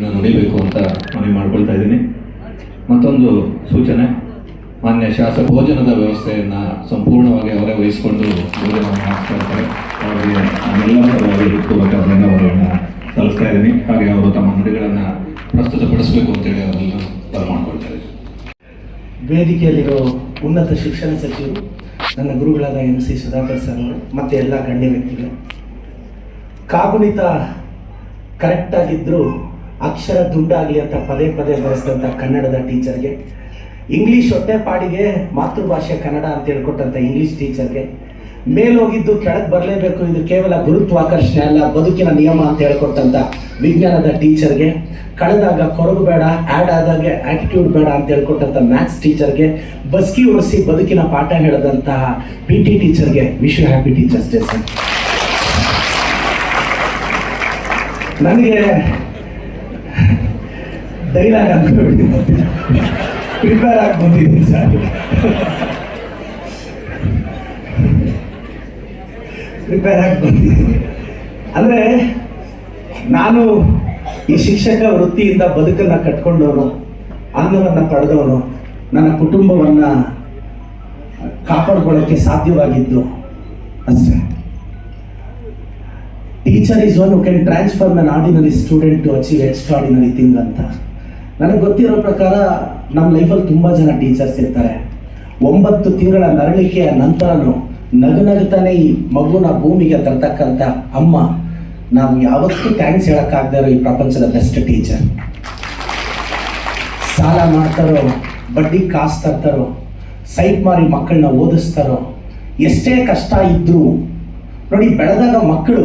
ನುಡಿಬೇಕು ಅಂತ ಮನವಿ ಮಾಡ್ಕೊಳ್ತಾ ಇದ್ದೀನಿ. ಮತ್ತೊಂದು ಸೂಚನೆ. ಮಾನ್ಯ ಶಾಸಕ, ಭೋಜನದ ವ್ಯವಸ್ಥೆಯನ್ನು ಸಂಪೂರ್ಣವಾಗಿ ಅವರೇ ವಹಿಸಿಕೊಂಡು ಮಾಡ್ತಾ ಇರ್ತಾರೆ ಅವರಿಗೆ ನಾನೆಲ್ಲ ಪರವಾಗಿ ಪೂರ್ವಕ ಧನ್ಯವಾದಗಳನ್ನು ಸಲ್ಲಿಸ್ತಾ ಇದ್ದೀನಿ. ಹಾಗೆ ಅವರು ತಮ್ಮ ನುಡಿಗಳನ್ನು ಪ್ರಸ್ತುತಪಡಿಸಬೇಕು ಅಂತೇಳಿ ಅವರನ್ನು ಬರಮಾಡ್ಕೊಳ್ತಾ ಇದ್ದೀನಿ. ವೇದಿಕೆಯಲ್ಲಿರೋ ಉನ್ನತ ಶಿಕ್ಷಣ ಸಚಿವರು, ನನ್ನ ಗುರುಗಳಾದ ಎಂ ಸಿ ಸುಧಾಕರ್ ಸರ್ ಅವರು, ಮತ್ತು ಎಲ್ಲ ಗಣ್ಯ ವ್ಯಕ್ತಿಗಳು, ಕಾಗುಣಿತ ಕರೆಕ್ಟಾಗಿದ್ದರೂ ಅಕ್ಷರ ದುಂಡಾಗಲಿ ಅಂತ ಪದೇ ಪದೇ ಬರೆಸಿದಂಥ ಕನ್ನಡದ ಟೀಚರ್ಗೆ, ಇಂಗ್ಲೀಷ್ ಹೊಟ್ಟೆಪಾಡಿಗೆ ಮಾತೃಭಾಷೆ ಕನ್ನಡ ಅಂತ ಹೇಳ್ಕೊಟ್ಟಂಥ ಇಂಗ್ಲೀಷ್ ಟೀಚರ್ಗೆ, ಮೇಲೋಗಿದ್ದು ಕೆಳಗೆ ಬರಲೇಬೇಕು, ಇದು ಕೇವಲ ಗುರುತ್ವಾಕರ್ಷಣೆ ಅಲ್ಲ, ಬದುಕಿನ ನಿಯಮ ಅಂತ ಹೇಳ್ಕೊಟ್ಟಂಥ ವಿಜ್ಞಾನದ ಟೀಚರ್ಗೆ, ಕಳೆದಾಗ ಕೊರಗು ಬೇಡ ಆ್ಯಡ್ ಆದಾಗೆ ಆಟಿಟ್ಯೂಡ್ ಬೇಡ ಅಂತ ಹೇಳ್ಕೊಟ್ಟಂಥ ಮ್ಯಾಥ್ಸ್ ಟೀಚರ್ಗೆ, ಬಸ್ಕಿ ಉಳಿಸಿ ಬದುಕಿನ ಪಾಠ ಹೇಳಿದಂತಹ ಪಿ ಟಿ ಟೀಚರ್ಗೆ ವಿಶ್ ಹ್ಯಾಪಿ ಟೀಚರ್ಸ್ ಡೇ ನನಗೆ ಡೈಲಾಗ್ ಅನ್ಕೊಂಡು. ಪ್ರಿಪೇರ್ ಆಗಿ ಬಂದಿದ್ದೀನಿ ಸರ್. ಪ್ರಿಪೇರ್ ಆಗಿ ಬಂದಿದ್ದೀನಿ. ಅಂದರೆ, ನಾನು ಈ ಶಿಕ್ಷಕ ವೃತ್ತಿಯಿಂದ ಬದುಕನ್ನು ಕಟ್ಕೊಂಡವನು ಅನ್ನವನ್ನು ಪಡೆದವನು, ನನ್ನ ಕುಟುಂಬವನ್ನು ಕಾಪಾಡ್ಕೊಳ್ಳೋಕ್ಕೆ ಸಾಧ್ಯವಾಗಿದ್ದು ಅಷ್ಟೇ. Teacher is one who can transfer an ordinary student to achieve extraordinary thing ಅಂತ. ನನಗೆ ಗೊತ್ತಿರೋ ಪ್ರಕಾರ ನಮ್ಮ ಲೈಫಲ್ಲಿ ತುಂಬ ಜನ ಟೀಚರ್ಸ್ ಇರ್ತಾರೆ. ಒಂಬತ್ತು ತಿಂಗಳ ನರಳಿಕೆಯ ನಂತರನು ನಗು ನಗುತ್ತಾನೆ ಈ ಮಗುನ ಭೂಮಿಗೆ ತರ್ತಕ್ಕಂಥ ಅಮ್ಮ ನಾವು ಯಾವತ್ತೂ ಥ್ಯಾಂಕ್ಸ್ ಹೇಳೋಕ್ಕಾಗದೇ ಈ ಪ್ರಪಂಚದ ಬೆಸ್ಟ್ ಟೀಚರ್ ಸಾಲ ಮಾಡ್ತಾರೋ, ಬಡ್ಡಿ ಕಾಸು ತರ್ತಾರೋ, ಸೈಟ್ ಮಾರಿ ಮಕ್ಕಳನ್ನ ಓದಿಸ್ತಾರೋ, ಎಷ್ಟೇ ಕಷ್ಟ ಇದ್ದರೂ ನೋಡಿ, ಬೆಳೆದಾಗ ಮಕ್ಕಳು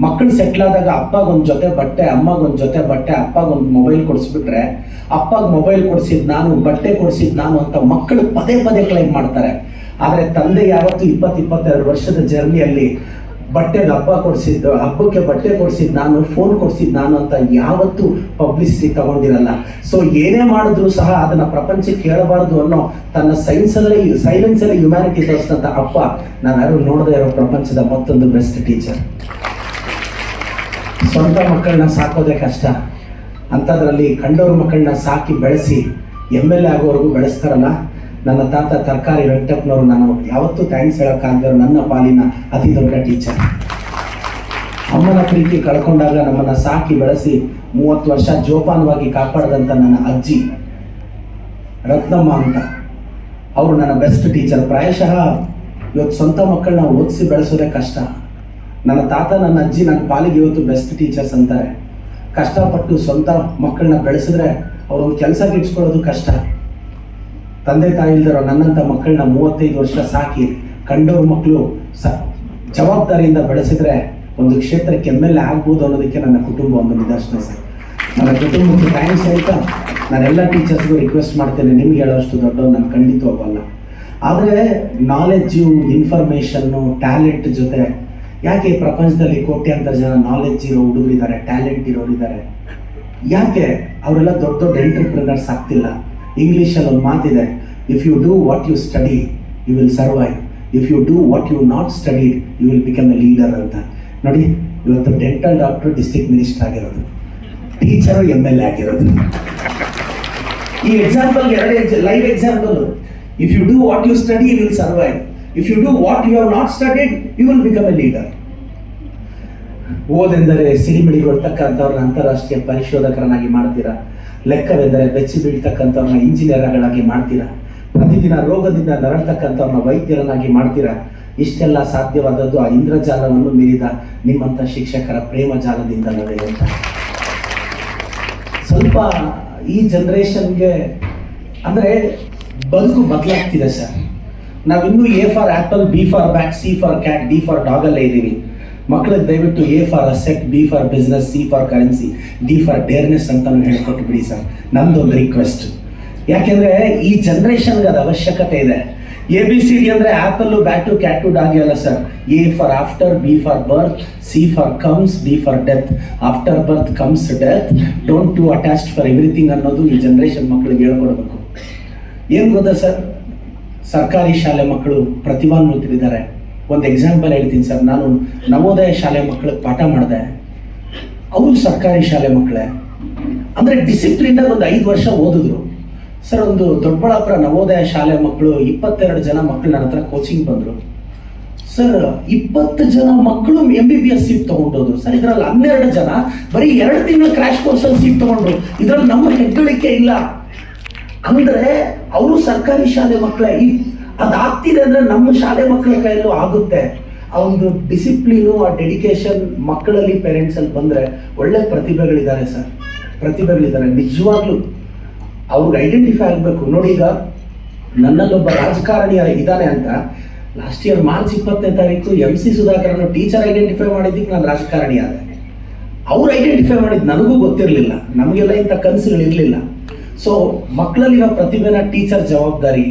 ಮಕ್ಕಳು ಸೆಟ್ಲ್ ಆದಾಗ ಅಪ್ಪಗೊಂದು ಜೊತೆ ಬಟ್ಟೆ ಅಮ್ಮಗೊಂದು ಜೊತೆ ಬಟ್ಟೆ ಅಪ್ಪಗೊಂದು ಮೊಬೈಲ್ ಕೊಡಿಸ್ಬಿಟ್ರೆ ಅಪ್ಪಗೆ ಮೊಬೈಲ್ ಕೊಡಿಸಿದ್ ನಾನು, ಬಟ್ಟೆ ಕೊಡಿಸಿದ್ ನಾನು ಅಂತ ಮಕ್ಕಳು ಪದೇ ಪದೇ ಕ್ಲೈಮ್ ಮಾಡ್ತಾರೆ. ಆದರೆ ತಂದೆ ಯಾವತ್ತು ಇಪ್ಪತ್ತು ಇಪ್ಪತ್ತೆರಡು ವರ್ಷದ ಜರ್ನಿಯಲ್ಲಿ ಬಟ್ಟೆಗೆ ಹಬ್ಬ ಕೊಡಿಸಿದ್ದು, ಹಬ್ಬಕ್ಕೆ ಬಟ್ಟೆ ಕೊಡಿಸಿದ್ ನಾನು ಫೋನ್ ಕೊಡಿಸಿದ್ ನಾನು ಅಂತ ಯಾವತ್ತೂ ಪಬ್ಲಿಸಿಟಿ ತಗೊಂಡಿರಲ್ಲ. ಸೊ ಏನೇ ಮಾಡಿದ್ರು ಸಹ ಅದನ್ನ ಪ್ರಪಂಚಕ್ಕೆ ಹೇಳಬಾರ್ದು ಅನ್ನೋ ತನ್ನ ಸೈನ್ಸಲ್ಲೇ ಸೈಲೆನ್ಸಲ್ಲೇ ಹ್ಯುಮ್ಯಾನಿಟಿ ತೋರಿಸಿದಂಥ ಅಪ್ಪ ನಾನು ಯಾರು ನೋಡದೇ ಇರೋ ಪ್ರಪಂಚದ ಮತ್ತೊಂದು ಬೆಸ್ಟ್ ಟೀಚರ್ ಸ್ವಂತ ಮಕ್ಕಳನ್ನ ಸಾಕೋದೇ ಕಷ್ಟ. ಅಂಥದ್ರಲ್ಲಿ ಕಂಡವ್ರ ಮಕ್ಕಳನ್ನ ಸಾಕಿ ಬೆಳೆಸಿ ಎಂ ಎಲ್ ಎ ಆಗೋವರೆಗೂ ಬೆಳೆಸ್ತಾರಲ್ಲ, ನನ್ನ ತಾತ ತರಕಾರಿ ವೆಂಕಟಪ್ಪನವರು ನಾನು ಯಾವತ್ತೂ ಥ್ಯಾಂಕ್ಸ್ ಹೇಳೋಕ್ಕಾಗದಿರೋ ನನ್ನ ಪಾಲಿನ ಅತಿ ದೊಡ್ಡ ಟೀಚರ್ ಅಮ್ಮನ ಪ್ರೀತಿ ಕಳ್ಕೊಂಡಾಗ ನಮ್ಮನ್ನು ಸಾಕಿ ಬೆಳೆಸಿ ಮೂವತ್ತು ವರ್ಷ ಜೋಪಾನವಾಗಿ ಕಾಪಾಡಿದಂಥ ನನ್ನ ಅಜ್ಜಿ ರತ್ನಮ್ಮ ಅಂತ. ಅವರು ನನ್ನ ಬೆಸ್ಟ್ ಟೀಚರ್ ಪ್ರಾಯಶಃ ಇವತ್ತು ಸ್ವಂತ ಮಕ್ಕಳನ್ನ ಓದಿಸಿ ಬೆಳೆಸೋದೇ ಕಷ್ಟ. ನನ್ನ ತಾತ, ನನ್ನ ಅಜ್ಜಿ, ನನ್ನ ಪಾಲಿಗೆ ಇವತ್ತು ಬೆಸ್ಟ್ ಟೀಚರ್ಸ್ ಅಂತಾರೆ. ಕಷ್ಟಪಟ್ಟು ಸ್ವಂತ ಮಕ್ಕಳನ್ನ ಬೆಳೆಸಿದ್ರೆ ಅವ್ರೊಂದು ಕೆಲಸ ಗಿಟ್ಸ್ಕೊಳ್ಳೋದು ಕಷ್ಟ. ತಂದೆ ತಾಯಿ ಇಲ್ದಿರೋ ನನ್ನಂಥ ಮಕ್ಕಳನ್ನ ಮೂವತ್ತೈದು ವರ್ಷ ಸಾಕಿ ಕಂಡವ್ರ ಮಕ್ಕಳು ಸ ಜವಾಬ್ದಾರಿಯಿಂದ ಬೆಳೆಸಿದ್ರೆ ಒಂದು ಕ್ಷೇತ್ರಕ್ಕೆ ಎಂ ಎಲ್ ಎ ಆಗ್ಬೋದು ಅನ್ನೋದಕ್ಕೆ ನನ್ನ ಕುಟುಂಬ ಒಂದು ನಿದರ್ಶನ ಸರ್. ನನ್ನ ಕುಟುಂಬಕ್ಕೆ ಥ್ಯಾಂಕ್ಸ್ ಹೇಳ್ತಾ ನಾನೆಲ್ಲ ಟೀಚರ್ಸ್ಗೂ ರಿಕ್ವೆಸ್ಟ್ ಮಾಡ್ತೇನೆ. ನಿಮ್ಗೆ ಹೇಳೋಷ್ಟು ದೊಡ್ಡ ನಾನು ಖಂಡಿತವಾಗಲ್ಲ ಆದರೆ ನಾಲೆಡ್ಜು ಇನ್ಫಾರ್ಮೇಷನ್ನು ಟ್ಯಾಲೆಂಟ್ ಜೊತೆ ಯಾಕೆ ಪ್ರಪಂಚದಲ್ಲಿ ಕೋಟ್ಯಾಂತರ ಜನ ನಾಲೆಡ್ಜ್ ಇರೋ ಹುಡುಗರಿದ್ದಾರೆ ಟ್ಯಾಲೆಂಟ್ ಇರೋರಿದ್ದಾರೆ ಯಾಕೆ ಅವರೆಲ್ಲ ದೊಡ್ಡ ದೊಡ್ಡ ಎಂಟರ್ಪ್ರಿನರ್ಸ್ ಆಗ್ತಿಲ್ಲ? ಇಂಗ್ಲೀಷಲ್ಲಿ ಒಂದು ಮಾತಿದೆ if you do what you study you will survive if you do what you not studied you will become a leader ಅಂತ. ನೋಡಿ, ಇವತ್ತು ಡೆಂಟಲ್ ಡಾಕ್ಟರ್ ಡಿಸ್ಟ್ರಿಕ್ಟ್ ಮಿನಿಸ್ಟರ್ ಆಗಿರೋದು. ಟೀಚರು ಎಂ ಎಲ್ ಎ ಆಗಿರೋದು. ಈ ಎಕ್ಸಾಂಪಲ್ ಎರಡು live example if you do what you study you will survive if you do what you are not studied you will become a leader ಓದೆಂದರೆ ಸಿಡಿಮಿಡಿಗೊಳ್ತಕ್ಕಂಥವ್ರನ್ನ ಅಂತಾರಾಷ್ಟ್ರೀಯ ಪರಿಶೋಧಕರನ್ನಾಗಿ ಮಾಡ್ತೀರಾ? ಲೆಕ್ಕವೆಂದರೆ ಬೆಚ್ಚಿ ಬೀಳ್ತಕ್ಕಂಥವ್ರನ್ನ ಇಂಜಿನಿಯರ್ಗಳಾಗಿ ಮಾಡ್ತೀರಾ? ಪ್ರತಿದಿನ ರೋಗದಿಂದ ನರಳ್ತಕ್ಕಂಥವ್ರನ್ನ ವೈದ್ಯರನ್ನಾಗಿ ಮಾಡ್ತೀರಾ? ಇಷ್ಟೆಲ್ಲ ಸಾಧ್ಯವಾದದ್ದು ಆ ಇಂದ್ರಜಾಲವನ್ನು ಮೀರಿದ ನಿಮ್ಮಂಥ ಶಿಕ್ಷಕರ ಪ್ರೇಮ ಜಾಲದಿಂದಲವೇ ಅಂತ. ಸ್ವಲ್ಪ ಈ ಜನ್ರೇಷನ್ಗೆ ಅಂದರೆ ಬದುಕು ಬದಲಾಗ್ತಿದೆ ಸರ್. ನಾವಿನ್ನೂ A for apple, B for back C for cat, D for ಡಾಗಲ್ಲೇ ಇದ್ದೀವಿ. ಮಕ್ಕಳಿಗೆ ದಯವಿಟ್ಟು A for asset B for business C for currency D for dareness ಅಂತ ಹೇಳ್ಕೊಟ್ಟು ಬಿಡಿ ಸರ್. ನಂದೊಂದು ರಿಕ್ವೆಸ್ಟ್ ಯಾಕೆಂದ್ರೆ ಈ ಜನ್ರೇಷನ್ಗೆ ಅದು ಅವಶ್ಯಕತೆ ಇದೆ. ಎ ಬಿ ಸಿ ಡಿ ಅಂದ್ರೆ ಆಪಲ್ ಬ್ಯಾಟು ಕ್ಯಾಟು ಡಾಗಿ ಅಲ್ಲ sir. A for after B for birth C for comes D for death after birth comes death don't to attached for everything ಅನ್ನೋದು ಈ generation ಮಕ್ಕಳಿಗೆ ಹೇಳ್ಕೊಡ್ಬೇಕು. ಏನು ಗೊತ್ತಾ sir? ಸರ್ಕಾರಿ ಶಾಲೆ ಮಕ್ಕಳು ಪ್ರತಿಭಾನ್ವಿತರಿದ್ದಾರೆ. ಒಂದು ಎಕ್ಸಾಂಪಲ್ ಹೇಳ್ತೀನಿ ಸರ್. ನಾನು ನವೋದಯ ಶಾಲೆ ಮಕ್ಕಳಿಗೆ ಪಾಠ ಮಾಡಿದೆ. ಅವರು ಸರ್ಕಾರಿ ಶಾಲೆ ಮಕ್ಕಳೇ. ಅಂದರೆ ಡಿಸಿಪ್ಲಿನಾಗಿ ಒಂದು ಐದು ವರ್ಷ ಓದಿದ್ರು. ಸರ್, ಒಂದು ದೊಡ್ಡಬಳ್ಳಾಪುರ ನವೋದಯ ಶಾಲೆ ಮಕ್ಕಳು ಇಪ್ಪತ್ತೆರಡು ಜನ ಮಕ್ಕಳು ನನ್ನ ಹತ್ರ ಕೋಚಿಂಗ್ ಬಂದರು. ಸರ್, ಇಪ್ಪತ್ತು ಜನ ಮಕ್ಕಳು M B B S seat ತಗೊಂಡೋದ್ರು. Sir, ಇದರಲ್ಲಿ ಹನ್ನೆರಡು ಜನ ಬರೀ ಎರಡು ತಿಂಗಳ ಕ್ರ್ಯಾಶ್ ಕೋರ್ಸಲ್ಲಿ ಸೀಟ್ ತಗೊಂಡ್ರು. ಇದರಲ್ಲಿ ನಮ್ಮ ಹೆಗ್ಗಳಿಕೆ ಇಲ್ಲ. ಅಂದ್ರೆ, ಅವರು ಸರ್ಕಾರಿ ಶಾಲೆ ಮಕ್ಕಳೇ. ಅದಾಗ್ತಿದೆ ಅಂದರೆ ನಮ್ಮ ಶಾಲೆ ಮಕ್ಕಳ ಕೈಯಲ್ಲೂ ಆಗುತ್ತೆ. ಆ ಒಂದು ಡಿಸಿಪ್ಲಿನು ಆ ಡೆಡಿಕೇಶನ್ ಮಕ್ಕಳಲ್ಲಿ ಪೇರೆಂಟ್ಸ್ ಅಲ್ಲಿ ಬಂದ್ರೆ ಒಳ್ಳೆ ಪ್ರತಿಭೆಗಳಿದ್ದಾರೆ ಸರ್. ಪ್ರತಿಭೆಗಳಿದ್ದಾರೆ, ನಿಜವಾಗ್ಲೂ. ಅವ್ರಿಗೆ ಐಡೆಂಟಿಫೈ ಆಗಬೇಕು. ನೋಡಿ ಈಗ ನನ್ನಲ್ಲೊಬ್ಬ ರಾಜಕಾರಣಿ ಇದ್ದಾನೆ ಅಂತ. ಲಾಸ್ಟ್ ಇಯರ್ ಮಾರ್ಚ್ ಇಪ್ಪತ್ತನೇ ತಾರೀಕು M C Sudhakar teacher identify ಮಾಡಿದ್ದಕ್ಕೆ ನಾನು ರಾಜಕಾರಣಿ ಆದೆ. ಅವ್ರು ಐಡೆಂಟಿಫೈ ಮಾಡಿದ್ದು ನನಗೂ ಗೊತ್ತಿರಲಿಲ್ಲ. ನಮಗೆಲ್ಲ ಇಂಥ ಕನಸುಗಳು ಇರಲಿಲ್ಲ ಸೊ ಮಕ್ಕಳಲ್ಲಿರೋ ಪ್ರತಿಭೆನ ಟೀಚರ್ ಜವಾಬ್ದಾರಿ.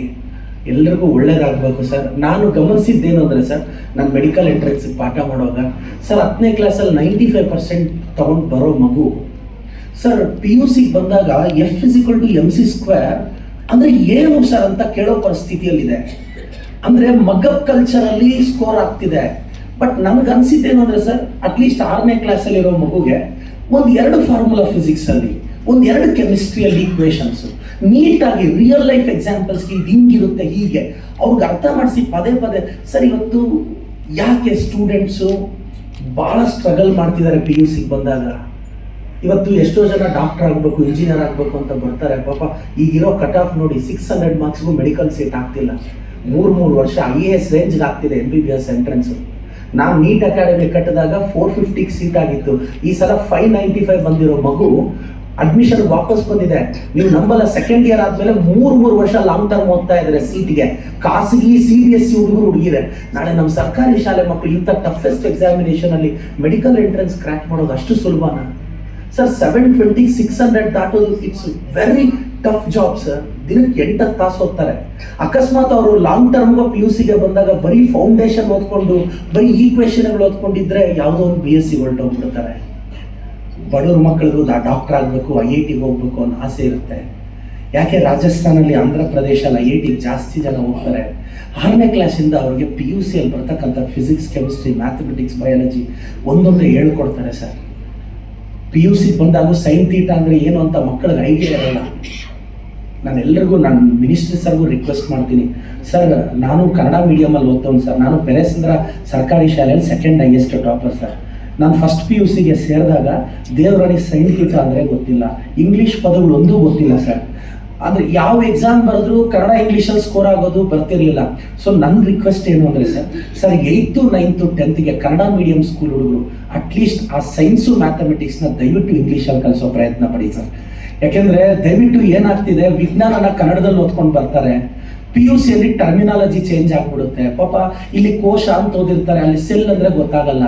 ಎಲ್ರಿಗೂ ಒಳ್ಳೇದಾಗಬೇಕು ಸರ್. ನಾನು ಗಮನಿಸಿದ್ದೇನು ಅಂದರೆ ಸರ್, ನಾನು ಮೆಡಿಕಲ್ ಎಂಟ್ರೆನ್ಸ್ ಪಾಠ ಮಾಡುವಾಗ, ಸರ್ ಹತ್ತನೇ ಕ್ಲಾಸಲ್ಲಿ ನೈಂಟಿ ಫೈವ್ ಪರ್ಸೆಂಟ್ ತೊಗೊಂಡು ಬರೋ ಮಗು, ಸರ್ ಪಿ ಯು ಸಿಗೆ ಬಂದಾಗ F physical to M C square ಅಂದರೆ ಏನು ಸರ್ ಅಂತ ಕೇಳೋ ಪರಿಸ್ಥಿತಿಯಲ್ಲಿದೆ. ಅಂದರೆ ಮಗಪ್ ಕಲ್ಚರಲ್ಲಿ ಸ್ಕೋರ್ ಆಗ್ತಿದೆ. ಬಟ್ ನನಗೆ ಅನಿಸಿದ್ದೇನು ಅಂದರೆ ಸರ್ ಅಟ್ಲೀಸ್ಟ್ ಆರನೇ ಕ್ಲಾಸಲ್ಲಿರೋ ಮಗುಗೆ ಒಂದು ಎರಡು ಫಾರ್ಮುಲಾ ಫಿಸಿಕ್ಸಲ್ಲಿ ಒಂದು ಎರಡು ಕೆಮಿಸ್ಟ್ರಿಯಲ್ಲಿ ಈಕ್ವೇಷನ್ಸು ನೀಟಾಗಿ ರಿಯಲ್ ಲೈಫ್ ಎಕ್ಸಾಂಪಲ್ಸ್ಗೆ ಇದು ಹಿಂಗಿರುತ್ತೆ, ಹೀಗೆ. ಅವ್ರಿಗೆ ಅರ್ಥ ಮಾಡಿಸಿ ಪದೇ ಪದೇ, ಸರ್, ಇವತ್ತು ಯಾಕೆ ಸ್ಟೂಡೆಂಟ್ಸು ಭಾಳ ಸ್ಟ್ರಗಲ್ ಮಾಡ್ತಿದ್ದಾರೆ ಪಿ ಯು ಸಿಗೆ ಬಂದಾಗ? ಇವತ್ತು ಎಷ್ಟೋ ಜನ ಡಾಕ್ಟರ್ ಆಗಬೇಕು ಇಂಜಿನಿಯರ್ ಆಗಬೇಕು ಅಂತ ಬರ್ತಾರೆ. ಪಾಪ, ಈಗಿರೋ ಕಟ್ ಆಫ್ ನೋಡಿ ಸಿಕ್ಸ್ ಹಂಡ್ರೆಡ್ ಮಾರ್ಕ್ಸ್ಗೂ ಮೆಡಿಕಲ್ ಸೀಟ್ ಆಗ್ತಿಲ್ಲ. ಮೂರು ಮೂರು ವರ್ಷ ಐ ಎ ಎಸ್ ರೇಂಜ್ಗೆ ಆಗ್ತಿದೆ M B B S entrance ನಾವು ನೀಟ್ ಅಕಾಡೆಮಿ ಕಟ್ಟಿದಾಗ ಫೋರ್ ಫಿಫ್ಟಿಗೆ ಸೀಟ್ ಆಗಿತ್ತು. ಈ ಸಲ ಫೈವ್ ನೈಂಟಿ ಫೈವ್ ಬಂದಿರೋ ಮಗು ಅಡ್ಮಿಷನ್ ವಾಪಸ್ ಬಂದಿದೆ. ನೀವು ನಂಬಲ್ಲ ಸೆಕೆಂಡ್ ಇಯರ್ ಆದ್ಮೇಲೆ ಮೂರು ಮೂರು ವರ್ಷ ಲಾಂಗ್ ಟರ್ಮ್ ಹೋಗ್ತಾ ಇದ್ದಾರೆ ಸೀಟ್ಗೆ ಖಾಸಗಿ ಸಿ ಬಿ ಎಸ್ ಸಿ ಹುಡುಗರು ಹುಡುಗಿದೆ ನಾಳೆ ನಮ್ಮ ಸರ್ಕಾರಿ ಶಾಲೆ ಮಕ್ಕಳು ಇಂಥ ಟಫೆಸ್ಟ್ ಎಕ್ಸಾಮಿನೇಷನ್ ಅಲ್ಲಿ ಮೆಡಿಕಲ್ ಎಂಟ್ರೆನ್ಸ್ ಕ್ರ್ಯಾಕ್ ಮಾಡೋದು ಅಷ್ಟು ಸುಲಭನಾ? Sir seven twenty six hundred ದಾಟೋದು it's very tough job sir ದಿನಕ್ಕೆ ಎಂಟತ್ತು ತಾಸು ಓದ್ತಾರೆ. ಅಕಸ್ಮಾತ್ ಅವರು ಲಾಂಗ್ ಟರ್ಮ್ಗೆ ಪಿ ಯು ಸಿಗೆ ಬಂದಾಗ ಬರೀ ಫೌಂಡೇಶನ್ ಓದ್ಕೊಂಡು, ಬರೀ ಈಕ್ವೇಷನ್ಗಳು ಓದ್ಕೊಂಡಿದ್ರೆ ಯಾವುದೋ ಒಂದು ಬಿ ಎಸ್ ಸಿ ಹೊರಟೋಗ್ಬಿಡ್ತಾರೆ. ಬಡವ್ರ ಮಕ್ಕಳಿಗೂ ಡಾಕ್ಟರ್ ಆಗಬೇಕು ಐ ಐ ಟಿಗೆ ಹೋಗ್ಬೇಕು ಅನ್ನೋ ಆಸೆ ಇರುತ್ತೆ. ಯಾಕೆ ರಾಜಸ್ಥಾನಲ್ಲಿ ಆಂಧ್ರ ಪ್ರದೇಶ ಐ ಐ ಟಿಗೆ ಜಾಸ್ತಿ ಜನ ಹೋಗ್ತಾರೆ? ಆರನೇ ಕ್ಲಾಸಿಂದ ಅವ್ರಿಗೆ ಪಿ ಯು ಸಿಯಲ್ಲಿ ಬರ್ತಕ್ಕಂಥ ಫಿಸಿಕ್ಸ್ ಕೆಮಿಸ್ಟ್ರಿ ಮ್ಯಾಥಮೆಟಿಕ್ಸ್ ಬಯಾಲಜಿ ಒಂದೊಂದು ಹೇಳ್ಕೊಡ್ತಾರೆ ಸರ್ ಪಿ ಯು ಸಿ ಬಂದಾಗ ಸೈನ್ ತೀಟ ಅಂದರೆ ಏನು ಅಂತ ಮಕ್ಕಳಿಗೆ ಐಡಿಯಾ ಇರಲ್ಲ. ನಾನು ಎಲ್ರಿಗೂ ನಾನು ಮಿನಿಸ್ಟ್ರಿ ಸರ್ಗೂ ರಿಕ್ವೆಸ್ಟ್ ಮಾಡ್ತೀನಿ. ಸರ್ ನಾನು ಕನ್ನಡ ಮೀಡಿಯಮಲ್ಲಿ ಓದ್ತವನು ಸರ್ ನಾನು ಪೆರೇಸಂದ್ರ ಸರ್ಕಾರಿ ಶಾಲೆಯಲ್ಲಿ ಸೆಕೆಂಡ್ ಹೈಯೆಸ್ಟ್ ಟಾಪರ್ ಸರ್ ನಾನು ಫಸ್ಟ್ ಪಿ ಯು ಸಿಗೆ ಸೇರಿದಾಗ ದೇವರಾಣಿ ಸೈನಿಕ ಅಂದರೆ ಗೊತ್ತಿಲ್ಲ. ಇಂಗ್ಲೀಷ್ ಪದಗಳು ಒಂದೂ ಗೊತ್ತಿಲ್ಲ ಸರ್ ಆದರೆ ಯಾವ ಎಕ್ಸಾಮ್ ಬರೆದ್ರು ಕನ್ನಡ ಇಂಗ್ಲೀಷಲ್ಲಿ ಸ್ಕೋರ್ ಆಗೋದು ಬರ್ತಿರ್ಲಿಲ್ಲ. ಸೊ ನನ್ನ ರಿಕ್ವೆಸ್ಟ್ ಏನು ಅಂದರೆ ಸರ್ ಸರ್ ಏಯ್ತು ನೈನ್ತು ಟೆಂತ್ಗೆ ಕನ್ನಡ ಮೀಡಿಯಂ ಸ್ಕೂಲ್ ಹುಡುಗರು ಅಟ್ಲೀಸ್ಟ್ ಆ ಸೈನ್ಸು ಮ್ಯಾಥಮೆಟಿಕ್ಸ್ನ ದಯವಿಟ್ಟು ಇಂಗ್ಲೀಷಲ್ಲಿ ಕಲಿಸೋ ಪ್ರಯತ್ನ ಪಡಿ ಸರ್ ಯಾಕೆಂದರೆ ದಯವಿಟ್ಟು ಏನಾಗ್ತಿದೆ, ವಿಜ್ಞಾನನ ಕನ್ನಡದಲ್ಲಿ ಓದ್ಕೊಂಡು ಬರ್ತಾರೆ. ಪಿ ಯು ಸಿಯಲ್ಲಿ ಟರ್ಮಿನಾಲಜಿ ಚೇಂಜ್ ಆಗ್ಬಿಡುತ್ತೆ. ಪಾಪ, ಇಲ್ಲಿ ಕೋಶ ಅಂತ ಓದಿರ್ತಾರೆ, ಅಲ್ಲಿ ಸೆಲ್ ಅಂದರೆ ಗೊತ್ತಾಗಲ್ಲ.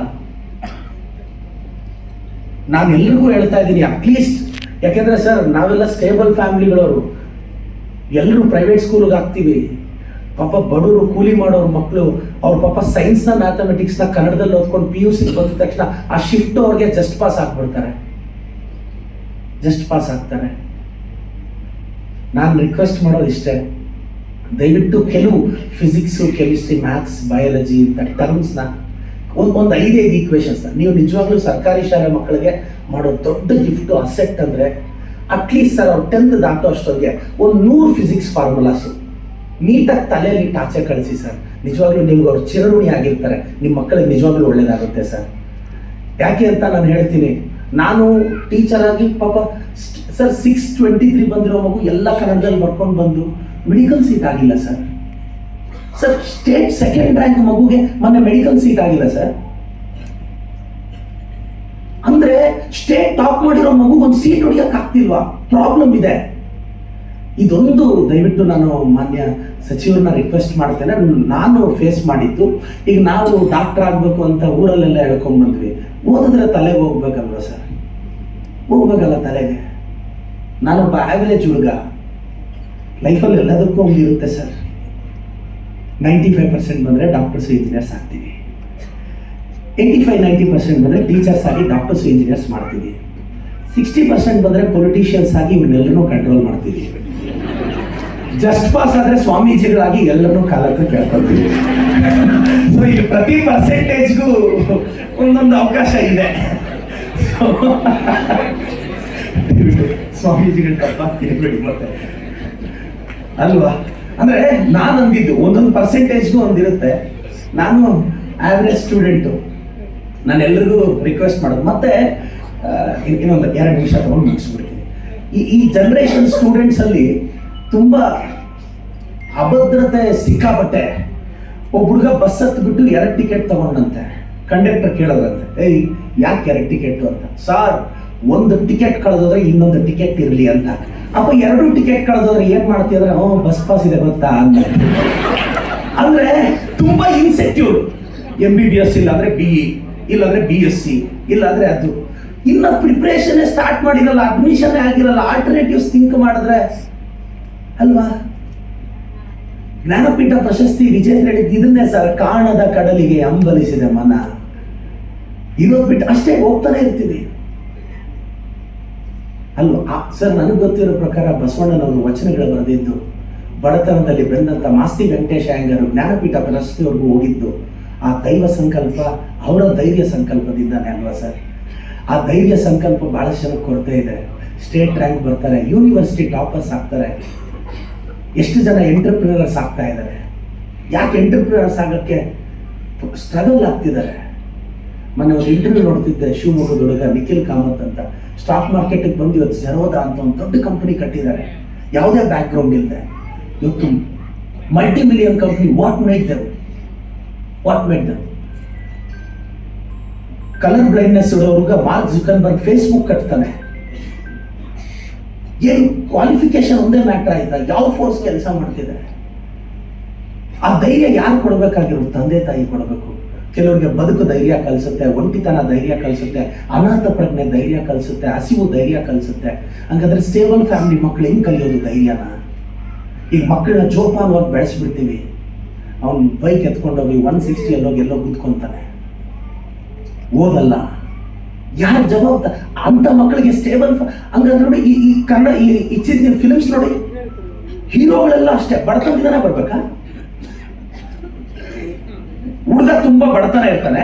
ನಾನು ಎಲ್ರಿಗೂ ಹೇಳ್ತಾ ಇದ್ದೀನಿ ಅಟ್ಲೀಸ್ಟ್ ಯಾಕೆಂದ್ರೆ ಸರ್ ನಾವೆಲ್ಲ ಸ್ಟೇಬಲ್ ಫ್ಯಾಮಿಲಿಗಳವರು ಎಲ್ಲರೂ ಪ್ರೈವೇಟ್ ಸ್ಕೂಲ್ಗೆ ಹಾಕ್ತೀವಿ ಪಾಪ ಬಡವರು ಕೂಲಿ ಮಾಡೋರು ಮಕ್ಕಳು ಅವ್ರ ಪಾಪ ಸೈನ್ಸ್ನ ಮ್ಯಾಥಮೆಟಿಕ್ಸ್ನ ಕನ್ನಡದಲ್ಲಿ ಓದ್ಕೊಂಡು ಪಿ ಯು ಸಿ ಬಂದ ತಕ್ಷಣ ಆ ಶಿಫ್ಟ್ ಅವ್ರಿಗೆ ಜಸ್ಟ್ ಪಾಸ್ ಹಾಕ್ಬಿಡ್ತಾರೆ ಜಸ್ಟ್ ಪಾಸ್ ಆಗ್ತಾರೆ. ನಾನು ರಿಕ್ವೆಸ್ಟ್ ಮಾಡೋದು ಇಷ್ಟೇ. ದಯವಿಟ್ಟು ಕೆಲವು ಫಿಸಿಕ್ಸು ಕೆಮಿಸ್ಟ್ರಿ ಮ್ಯಾಥ್ಸ್ ಬಯಾಲಜಿ ಇಂಥ ಟರ್ಮ್ಸ್ನ ಒಂದು ಒಂದು ಐದೈದು ಈಕ್ವೇಷನ್ಸ್ನ ನೀವು ನಿಜವಾಗ್ಲೂ ಸರ್ಕಾರಿ ಶಾಲೆ ಮಕ್ಕಳಿಗೆ ಮಾಡೋ ದೊಡ್ಡ ಗಿಫ್ಟು ಅಸೆಟ್ ಅಂದರೆ ಅಟ್ಲೀಸ್ಟ್ ಸರ್ ಅವ್ರು ಟೆಂತ್ ದಾಟೋ ಅಷ್ಟೊಂದಿಗೆ ಒಂದು ನೂರು ಫಿಸಿಕ್ಸ್ ಫಾರ್ಮುಲಾಸು ನೀಟಾಗಿ ತಲೆಯಲ್ಲಿ ಟಾಚೆ ಕಳಿಸಿ ಸರ್. ನಿಜವಾಗ್ಲೂ ನಿಮ್ಗೆ ಅವ್ರು ಚಿರಋಣಿ ಆಗಿರ್ತಾರೆ. ನಿಮ್ಮ ಮಕ್ಕಳಿಗೆ ನಿಜವಾಗ್ಲೂ ಒಳ್ಳೇದಾಗುತ್ತೆ ಸರ್. ಯಾಕೆ ಅಂತ ನಾನು ಹೇಳ್ತೀನಿ. ನಾನು ಟೀಚರ್ ಆಗಿ ಪಾಪ ಸರ್ ಸಿಕ್ಸ್ ಟ್ವೆಂಟಿ ತ್ರೀ ಬಂದಿರೋ ಮಗು ಎಲ್ಲ ಕನ್ನಡದಲ್ಲಿ ಬರ್ಕೊಂಡು ಬಂದು ಮೆಡಿಕಲ್ ಸೀಟ್ ಆಗಿಲ್ಲ sir. Sir state second rank ಮಗುಗೆ ಮೊನ್ನೆ ಮೆಡಿಕಲ್ ಸೀಟ್ ಆಗಿಲ್ಲ ಸರ್ ಅಂದ್ರೆ ಸ್ಟೇಟ್ ಟಾಪ್ ಮಾಡಿರೋ ಮಗು ಒಂದು ಸೀಟ್ ಹೊಡಿಯಕ್ ಆಗ್ತಿಲ್ವಾ? ಪ್ರಾಬ್ಲಮ್ ಇದೆ. ಇದೊಂದು ದಯವಿಟ್ಟು ನಾನು ಮಾನ್ಯ ಸಚಿವರನ್ನ ರಿಕ್ವೆಸ್ಟ್ ಮಾಡ್ತೇನೆ ನಾನು ಫೇಸ್ ಮಾಡಿದ್ದು. ಈಗ ನಾವು ಡಾಕ್ಟರ್ ಆಗಬೇಕು ಅಂತ ಊರಲ್ಲೆಲ್ಲ ಹೇಳ್ಕೊಂಡ್ ಬಂದ್ವಿ. ಓದಿದ್ರೆ ತಲೆಗೆ ಹೋಗ್ಬೇಕಲ್ವ ಸರ್ ಹೋಗ್ಬೇಕಲ್ಲ ತಲೆಗೆ. ನಾನೊಬ್ಬ ಆವರೇಜ್ ಹುಡುಗ ಲೈಫಲ್ಲಿ ಎಲ್ಲದಕ್ಕೂ ಒಂದು ಸರ್ ನೈಂಟಿ ಫೈವ್ ಪರ್ಸೆಂಟ್ ಬಂದರೆ ಡಾಕ್ಟರ್ಸ್ ಇಂಜಿನಿಯರ್ಸ್ ಆಗ್ತೀವಿ. ಏಯ್ಟಿ ಫೈವ್ ನೈಂಟಿ ಪರ್ಸೆಂಟ್ ಬಂದರೆ ಟೀಚರ್ಸ್ ಆಗಿ ಡಾಕ್ಟರ್ಸ್ ಇಂಜಿನಿಯರ್ಸ್ ಮಾಡ್ತೀವಿ. ಸಿಕ್ಸ್ಟಿ ಪರ್ಸೆಂಟ್ ಬಂದರೆ ಪೊಲಿಟಿಷಿಯನ್ಸ್ ಆಗಿ ಇವನ್ನೆಲ್ಲರೂ ಕಂಟ್ರೋಲ್ ಮಾಡ್ತೀವಿ. ಜಸ್ಟ್ ಪಾಸ್ ಆದರೆ ಸ್ವಾಮೀಜಿಗಳಾಗಿ ಎಲ್ಲರನ್ನೂ ಕಾಲಕ್ಕೆ ಕೇಳ್ಕೊಳ್ತೀವಿ. ಸೊ ಇಲ್ಲಿ ಪ್ರತಿ ಪರ್ಸೆಂಟೇಜ್ಗೂ ಒಂದೊಂದು ಅವಕಾಶ ಇದೆ. ಸ್ವಾಮೀಜಿಗಳು ತಪ್ಪ ತಿಳ್ಬೇಡಿ ಮತ್ತೆ? ಅಲ್ವಾ? ಅಂದ್ರೆ ನಾನು ಅಂದಿದ್ದು ಒಂದೊಂದು ಪರ್ಸೆಂಟೇಜ್ಗೂ ಒಂದಿರುತ್ತೆ. ನಾನು ಆವ್ರೇಜ್ ಸ್ಟೂಡೆಂಟು ನಾನು ಎಲ್ರಿಗೂ ರಿಕ್ವೆಸ್ಟ್ ಮಾಡೋದು. ಮತ್ತೆ ಇನ್ನೊಂದು ಎರಡು ನಿಮಿಷ ತಗೊಂಡು ಮುಗಿಸ್ಬಿಡ್ತೀನಿ. ಈ ಈ ಜನ್ರೇಷನ್ ಸ್ಟೂಡೆಂಟ್ಸ್ ಅಲ್ಲಿ ತುಂಬಾ ಅಭದ್ರತೆ ಸಿಕ್ಕಾಪಟ್ಟೆ. ಒಬ್ಬ ಹುಡುಗ ಬಸ್ ಹತ್ಬಿಟ್ಟು ಎರಡು ಟಿಕೆಟ್ ತಗೊಂಡಂತೆ. ಕಂಡಕ್ಟರ್ ಕೇಳೋದಂತೆ. ಏಯ್, ಯಾಕೆ ಎರಡು ಟಿಕೆಟ್ ಅಂತ? ಸಾರ್, ಒಂದು ಟಿಕೆಟ್ ಕಳೆದೋದ್ರೆ ಇನ್ನೊಂದು ಟಿಕೆಟ್ ಇರಲಿ ಅಂತ. ಅಪ್ಪ, ಎರಡು ಟಿಕೆಟ್ ಕಳೆದವ್ರು ಏನ್ ಮಾಡ್ತೀವಿ ಅಂದ್ರೆ ಹ್ಞೂ ಬಸ್ ಪಾಸ್ ಇದೆ ಗೊತ್ತಾ ಅಂತ ಅಂದ್ರೆ ತುಂಬಾ insecure M B B S ಇಲ್ಲಾಂದ್ರೆ ಬಿ ಇ ಇಲ್ಲಾಂದ್ರೆ ಬಿ ಎಸ್ ಸಿ ಇಲ್ಲಾಂದ್ರೆ ಅದು. ಇನ್ನ ಪ್ರಿಪ್ರೇಷನ್ ಸ್ಟಾರ್ಟ್ ಮಾಡಿರಲ್ಲ ಅಡ್ಮಿಷನ್ ಆಗಿರಲ್ಲ ಆಲ್ಟರ್ನೇಟಿವ್ಸ್ ಥಿಂಕ್ ಮಾಡಿದ್ರೆ, ಅಲ್ವಾ? ಜ್ಞಾನಪೀಠ ಪ್ರಶಸ್ತಿ ವಿಜೇತ ಹೇಳಿದ್ದು ಇದನ್ನೇ ಸರ್, ಕಾಣದ ಕಡಲಿಗೆ ಅಂಬಲಿಸಿದೆ ಮನ. ಇರೋದ್ ಬಿಟ್ಟು ಅಷ್ಟೇ ಹೋಗ್ತಾನೆ ಇರ್ತೀವಿ. ಅಲ್ವಾ ಆ- ಸರ್, ನನಗೆ ಗೊತ್ತಿರೋ ಪ್ರಕಾರ ಬಸವಣ್ಣನವರು ವಚನಗಳು ಬರೆದಿದ್ದು, ಬಡತನದಲ್ಲಿ ಬೆಂದಂತ ಮಾಸ್ತಿ ವೆಂಕಟೇಶ ಅಯ್ಯಂಗರು ಜ್ಞಾನಪೀಠ ಪ್ರಶಸ್ತಿವರೆಗೂ ಹೋಗಿದ್ದು, ಆ ದೈವ ಸಂಕಲ್ಪ ಅವರ ಧೈರ್ಯ ಸಂಕಲ್ಪದಿಂದಾನೆ ಅಲ್ವಾ ಸರ್? ಆ ಧೈರ್ಯ ಸಂಕಲ್ಪ ಬಹಳಷ್ಟು ಜನಕ್ಕೆ ಕೊರತೆ ಇದೆ. ಸ್ಟೇಟ್ ರ್ಯಾಂಕ್ ಬರ್ತಾರೆ, ಯೂನಿವರ್ಸಿಟಿ ಟಾಪರ್ಸ್ ಆಗ್ತಾರೆ. ಎಷ್ಟು ಜನ ಎಂಟರ್ಪ್ರಿನರ್ಸ್ ಆಗ್ತಾ ಇದ್ದಾರೆ? ಯಾಕೆ ಎಂಟರ್ಪ್ರಿನರ್ಸ್ ಆಗೋಕ್ಕೆ ಸ್ಟ್ರಗಲ್ ಆಗ್ತಿದ್ದಾರೆ? ಮೊನ್ನೆ ಒಂದು ಇಂಟರ್ವ್ಯೂ ನೋಡ್ತಿದ್ದೆ ಶಿವಮೊಗ್ಗದ ಹುಡುಗ ನಿಖಿಲ್ ಕಾಮತ್ ಅಂತ. ಸ್ಟಾಕ್ ಮಾರ್ಕೆಟಿಗೆ ಬಂದು ಇವತ್ತು ಜರೋದಾ ಅಂತ ಒಂದು ದೊಡ್ಡ ಕಂಪನಿ ಕಟ್ಟಿದ್ದಾರೆ. ಯಾವುದೇ ಬ್ಯಾಕ್ ಗ್ರೌಂಡ್ ಇಲ್ಲದೆ ಇವತ್ತು multi million company what made them what made them colour blindness ಇರೋ ಹುಡುಗ ಮಾರ್ಕ್ ಜುಕನ್ಬರ್ಗ್ ಫೇಸ್ಬುಕ್ ಕಟ್ತಾನೆ. ಏನು ಕ್ವಾಲಿಫಿಕೇಶನ್ ಒಂದೇ ಮ್ಯಾಟರ್ ಆಯ್ತಾ? ಯಾವ ಫೋರ್ಸ್ ಕೆಲಸ ಮಾಡ್ತಿದ್ದಾರೆ ಆ ಧೈರ್ಯ ಯಾರು ಕೊಡಬೇಕಾಗಿರೋ ತಂದೆ ತಾಯಿ ಕೊಡಬೇಕು. ಕೆಲವರಿಗೆ ಬದುಕು ಧೈರ್ಯ ಕಲಿಸುತ್ತೆ, ಒಂಟಿತನ ಧೈರ್ಯ ಕಲಿಸುತ್ತೆ, ಅನಾಥ ಪ್ರಜ್ಞೆ ಧೈರ್ಯ ಕಲಿಸುತ್ತೆ, ಹಸಿವು ಧೈರ್ಯ ಕಲಿಸುತ್ತೆ. ಹಂಗಾದ್ರೆ ಸ್ಟೇಬಲ್ ಫ್ಯಾಮಿಲಿ ಮಕ್ಕಳು ಹೆಂಗ್ ಕಲಿಯೋದು ಧೈರ್ಯನ? ಈಗ ಮಕ್ಕಳನ್ನ ಜೋಪಾನವಾಗಿ ಬೆಳೆಸ್ಬಿಡ್ತೀವಿ. ಅವ್ನು ಬೈಕ್ ಎತ್ಕೊಂಡೋಗಿ ಒನ್ ಸಿಕ್ಸ್ಟಿಯಲ್ಲಿ ಹೋಗಿ ಎಲ್ಲೋ ಕೂತ್ಕೊಂತಾನೆ. ಓದಲ್ಲ. ಯಾರ ಜವಾಬ್ದಾರಿ ಅಂತ ಮಕ್ಕಳಿಗೆ ಸ್ಟೇಬಲ್ ಹಂಗಂದ್ರೆ ನೋಡಿ ಈ ಕನ್ನಡ, ಈ ಇಚ್ಚಿನ ಫಿಲ್ಮ್ಸ್ ನೋಡಿ, ಹೀರೋಗಳೆಲ್ಲ ಅಷ್ಟೇ. ಬಡತನದಿಂದನೇ ಬರ್ಬೇಕಾ? ಹುಡುಗ ತುಂಬಾ ಬಡತನ ಇರ್ತಾನೆ,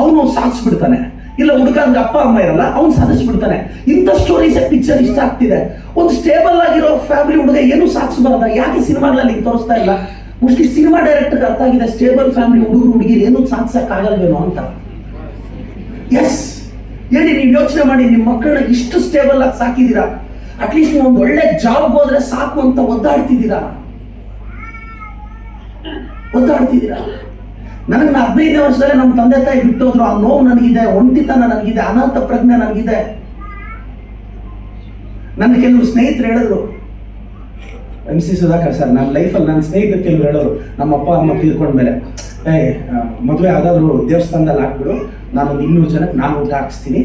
ಅವನು ಸಾಧಿಸ್ಬಿಡ್ತಾನೆ ಇಲ್ಲ, ಹುಡುಗ ಅಂದ್ರೆ ಅಪ್ಪ, ಅಮ್ಮ ಇರಲ್ಲ, ಅವ್ನು ಸಾಧಿಸ್ಬಿಡ್ತಾನೆ. ಇಂಥ ಸ್ಟೋರೀಸ್ ಪಿಕ್ಚರ್ ಇಷ್ಟ ಆಗ್ತಿದೆ. ಒಂದು ಸ್ಟೇಬಲ್ ಆಗಿರೋ ಫ್ಯಾಮಿಲಿ ಹುಡುಗ ಏನು ಸಾಧಿಸಬಾರ್ದ ಯಾಕೆ ಸಿನಿಮಾಗಳಲ್ಲಿ ತೋರಿಸ್ತಾ ಇಲ್ಲ? ಮೋಸ್ಟ್ಲಿ ಸಿನಿಮಾ ಡೈರೆಕ್ಟರ್ ಅರ್ಥ ಆಗಿದೆ ಸ್ಟೇಬಲ್ ಫ್ಯಾಮಿಲಿ ಹುಡುಗರು, ಹುಡುಗಿರು ಏನು ಸಾಧಿಸಕ್ ಆಗಲ್ವೇನೋ ಅಂತ. ಎಸ್ ಹೇಳಿ, ನೀವು ಯೋಚನೆ ಮಾಡಿ ನಿಮ್ಮ ಮಕ್ಕಳನ್ನ ಇಷ್ಟು ಸ್ಟೇಬಲ್ ಆಗಿ ಸಾಕಿದ್ದೀರಾ? ಅಟ್ಲೀಸ್ಟ್ ನೀವು ಒಂದು ಒಳ್ಳೆ ಜಾಬ್ ಹೋದ್ರೆ ಸಾಕು ಅಂತ ಒದ್ದಾಡ್ತಿದ್ದೀರಾ? ಒದ್ದಾಡ್ತಿದ್ದೀರಾ ನನಗೆ ನಾ ಹದಿನೈದು ವರ್ಷದಲ್ಲೇ ನಮ್ಮ ತಂದೆ ತಾಯಿ ಬಿಟ್ಟೋದ್ರು ಆ ನೋವು ನನಗಿದೆ, ಒಂಟಿತನ ನನಗಿದೆ, ಅನಾಥ ಪ್ರಜ್ಞೆ ನನಗಿದೆ. ನನ್ನ ಕೆಲವು ಸ್ನೇಹಿತರು ಹೇಳಿದ್ರು. ಎಂ ಸಿ ಸುಧಾಕರ್ ಸರ್, ನನ್ನ ಲೈಫಲ್ಲಿ ನನ್ನ ಸ್ನೇಹಿತರು ಕೆಲವರು ಹೇಳೋರು ನಮ್ಮ ಅಪ್ಪ ಅಮ್ಮ ತೀರ್ಕೊಂಡ್ಮೇಲೆ ಏ ಮದುವೆ ಯಾವ್ದಾದ್ರು ದೇವಸ್ಥಾನದಲ್ಲಿ ಹಾಕ್ಬಿಡು ನಾನು ಒಂದು ಇನ್ನೂರು ಜನಕ್ಕೆ ನಾನು ಊಟ ಹಾಕ್ಸ್ತೀನಿ.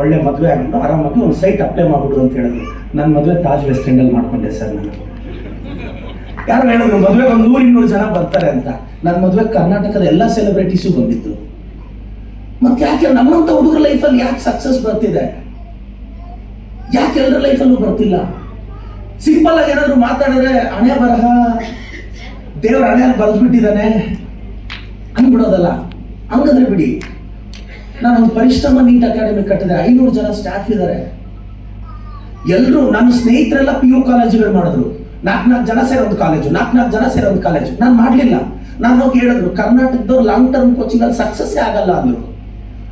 ಒಳ್ಳೆ ಮದುವೆ ಆಗ್ಬಿಟ್ಟು ಆರಾಮಾಗಿ ಒಂದು ಸೈಟ್ ಅಪ್ಲೈ ಮಾಡ್ಬಿಡು ಅಂತ ಹೇಳಿದ್ರು. ನನ್ನ ಮದುವೆ ತಾಜ್ ವೆಸ್ಟ್ ಎಂಡಲ್ಲಿ ಮಾಡ್ಕೊಂಡೆ ಸರ್ ನಾನು. ಯಾರು ಹೇಳಿದ್ರು ಮದುವೆ ಒಂದು ನೂರು ಇನ್ನೂರು ಜನ ಬರ್ತಾರೆ ಅಂತ. ನನ್ನ ಮದುವೆ ಕರ್ನಾಟಕದ ಎಲ್ಲ ಸೆಲೆಬ್ರಿಟೀಸು ಬಂದಿದ್ರು. ಮತ್ತೆ ಯಾಕೆ ನಮ್ಮಂತ ಹುಡುಗರ ಲೈಫಲ್ಲಿ ಯಾಕೆ ಸಕ್ಸಸ್ ಬರ್ತಿದೆ? ಯಾಕೆ ಎಲ್ಲರ ಲೈಫಲ್ಲೂ ಬರ್ತಿಲ್ಲ? ಸಿಂಪಲ್ ಆಗಿ ಏನಾದ್ರು ಮಾತಾಡಿದ್ರೆ ಹಣೆ ಬರಹ, ದೇವ್ರ ಹಣೆಯಲ್ಲಿ ಬರೆದ್ಬಿಟ್ಟಿದ್ದಾನೆ ಅನ್ಬಿಡೋದಲ್ಲ. ಹಂಗಂದ್ರೆ ಬಿಡಿ. ನಾನೊಂದು ಪರಿಶ್ರಮ ನೀಟ್ ಅಕಾಡೆಮಿ ಕಟ್ಟಿದೆ, ಐನೂರು ಜನ ಸ್ಟಾಫ್ ಇದ್ದಾರೆ ಎಲ್ಲರೂ ನನ್ನ ಸ್ನೇಹಿತರೆಲ್ಲ ಪಿ ಯು ಕಾಲೇಜುಗಳು ಮಾಡಿದ್ರು. ನಾಲ್ಕು ನಾಲ್ಕು ಜನ ಸೇರೋ ಒಂದು ಕಾಲೇಜು ನಾಲ್ಕು ನಾಲ್ಕು ಜನ ಸೇರೋ ಒಂದು ಕಾಲೇಜು ನಾನು ಮಾಡಲಿಲ್ಲ. ನಾನು ಹೋಗಿ ಹೇಳಿದ್ರು, ಕರ್ನಾಟಕದವ್ರು ಲಾಂಗ್ ಟರ್ಮ್ ಕೋಚಿಂಗ್ ಅಲ್ಲಿ ಸಕ್ಸಸ್ ಆಗಲ್ಲ ಅಂದ್ರು.